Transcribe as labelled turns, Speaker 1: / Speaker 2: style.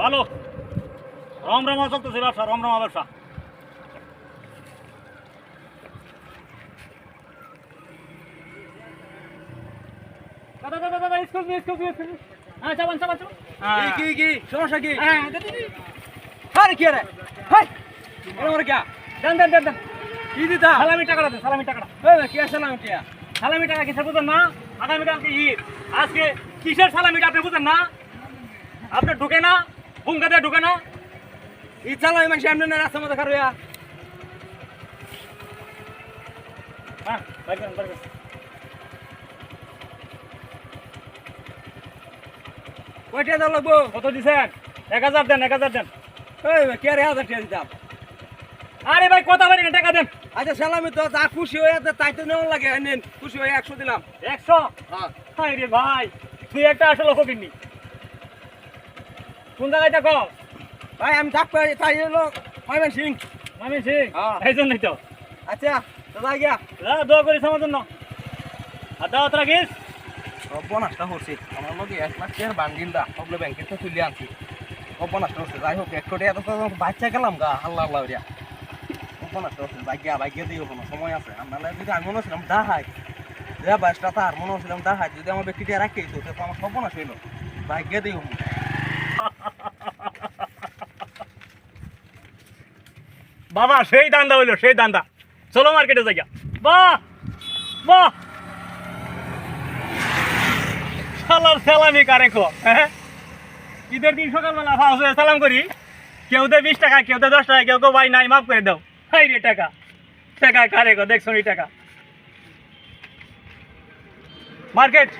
Speaker 1: ভালো। রমরমা চলতেছে ব্যবসা রমরমা ব্যবসা। হ্যাঁ
Speaker 2: সমস্যা কি?
Speaker 1: হ্যাঁ দাদা।
Speaker 2: আরে কি রে? হাই। এর মরে কি?
Speaker 1: দেন দেন দেন দেন।
Speaker 2: কি দিতা?
Speaker 1: সালামি টাকাটা দেন সালামি টাকাটা।
Speaker 2: এই কি আসলে আমি টিয়া?
Speaker 1: সালামি টাকা কিসের বুঝেন না? আগামীকালকে ঈদ। আজকে কিসের সালামিটা আপনি বুঝেন না? আপনি ঢুকে না? হুঙ্কা দিয়ে ঢুকে না।
Speaker 2: ই চালাই মানে সামনে না রাস্তার মধ্যে খারুয়া
Speaker 1: হ্যাঁ
Speaker 2: কয়টা লাগবো?
Speaker 1: কত দিছেন? এক হাজার দেন এক হাজার দেন।
Speaker 2: এই কি রে হাজার দিতাম?
Speaker 1: আরে ভাই কথা বলি টাকা দেন।
Speaker 2: আচ্ছা সালামি তো যা খুশি হয়ে আছে তাই তো নেওয়া লাগে। নেন খুশি হয়ে একশো দিলাম।
Speaker 1: একশো?
Speaker 2: হ্যাঁ।
Speaker 1: রে ভাই তুই একটা আসলে ফকিরনি কোন জায়গায় দেখো
Speaker 2: ভাই আমি থাক পাই তাই হলো মাইমান সিং
Speaker 1: আমি সিং
Speaker 2: হ্যাঁ।
Speaker 1: এই জন্যই তো।
Speaker 2: আচ্ছা যাই গিয়া।
Speaker 1: যা, দোয়া করিস আমার জন্য। আর দাওয়াত রাখিস?
Speaker 2: সর্বনাশটা হচ্ছে আমার লগে এক লাখ টাকার বান্ডিল দা সবলে ব্যাংকে তো তুলে আনছি। সর্বনাশটা হচ্ছে যাই হোক একশো টাকা তো বাচ্চা গেলাম গা আল্লাহ আল্লাহ রিয়া সর্বনাশটা হচ্ছে বাইকিয়া বাইকিয়া দিও কোনো সময় আছে। আমার যদি আমি মনে হচ্ছিলাম দাহাই যা বাইশটা তার মনে হচ্ছিলাম দাহাই যদি আমার ব্যক্তিটা রাখি তো আমার সর্বনাশ হইল। বাইকিয়া দিও।
Speaker 1: বাবা, সেই দান্দা হইল, সেই দান্দা। চলো মার্কেটে যাই বাহ বাহ। সালাম সালামি কারে কো হ্যাঁ? ঈদের দিন সকালবেলা হয়ে সালাম করি। কেউ দে বিশ টাকা, কেউ দে দশ টাকা, কেউ কেউ ভাই, নাই, মাফ করে দাও। হাই রে টাকা। টাকা কারে কো, দেখছ টাকা? মার্কেট